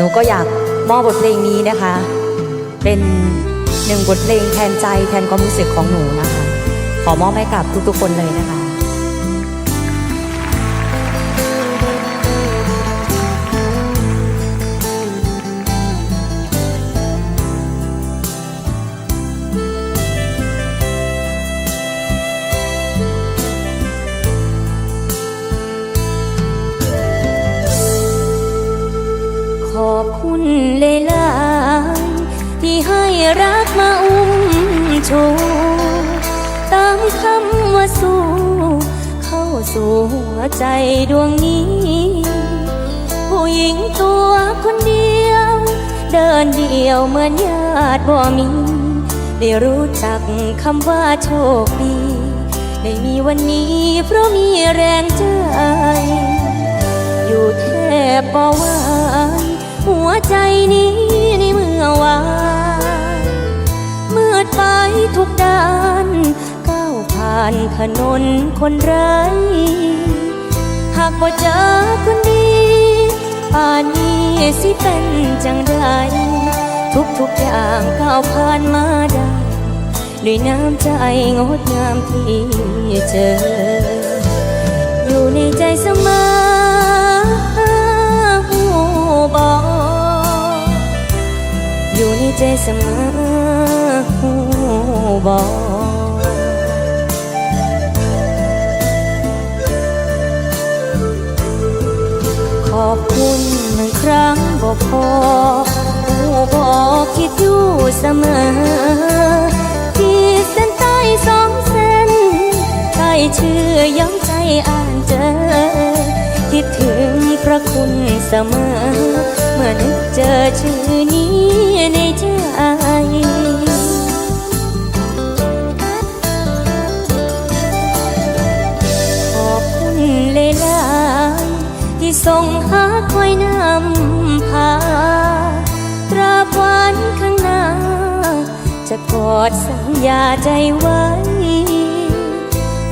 นูก็อยากมอบบทเพลงนี้นะคะ เป็นหนึ่งบทเพลงแทนใจแทนความรู้สึกของหนูนะคะ ขอมอบให้กับทุกๆคนเลยนะคะ สู้ เข้าสู่หัวใจดวงนี้ ผู้หญิงตัวคนเดียว เดินเดียวเหมือนญาติบ่มี ได้รู้จักคำว่าโชคดีได้มีวันนี้เพราะมีแรงใจ อยู่แทบบ่ไหวหัวใจนี้ในเมื่อวานมืดไปทุกด้าน ผ่านถนนคนไร้หากบ่เจอคนดีป่านนี้สิเป็นจังไดทุกทุกๆอย่างก้าวผ่านมาได้ด้วยน้ำใจงดงามที่เจอ อยู่ในใจเสมอหูบอกอยู่ในใจเสมอหูบอก อบคุณหนึ่งครั้งบอกพอหูบอกคิดอยู่เสมอ ที่เส้นใต้สองเส้นใต้เชื่อย้ำใจอ่านเจอ คิดถึงพระคุณเสมอ เมื่อนึกเจอชื่อนี้ ที่ส่งหาคอยนำพา ตราบวันข้างหน้า จะกอดสัญญาใจไว้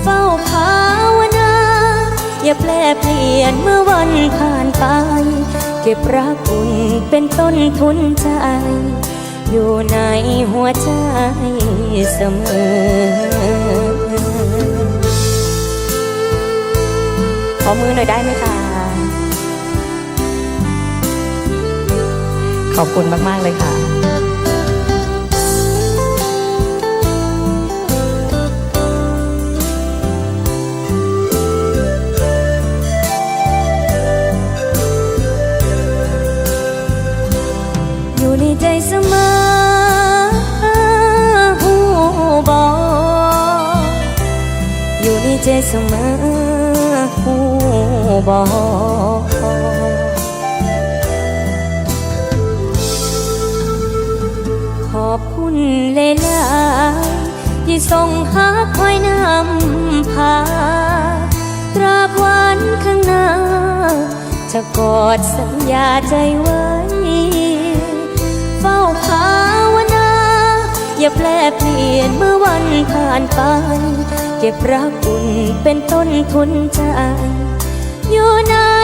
เฝ้าภาวนา อย่าแปลเปลี่ยนเมื่อวันผ่านไป เก็บรักอุ่นเป็นต้นทุนใจ อยู่ในหัวใจเสมอขอมือหน่อยได้ไหมคะ ขอบคุณมาก ๆ เลยค่ะ อยู่ในใจเสมอหูบอกอยู่ในใจเสมอหูบอ ส่งหาคอยนำพาตราบวันข้างหน้า จะกอดสัญญาใจไว้ เฝ้าภาวนา อย่าแปลเปลี่ยนเมื่อวันผ่านไป เก็บรักอุ่นเป็นต้นทุนใจ อยู่นหัวใจ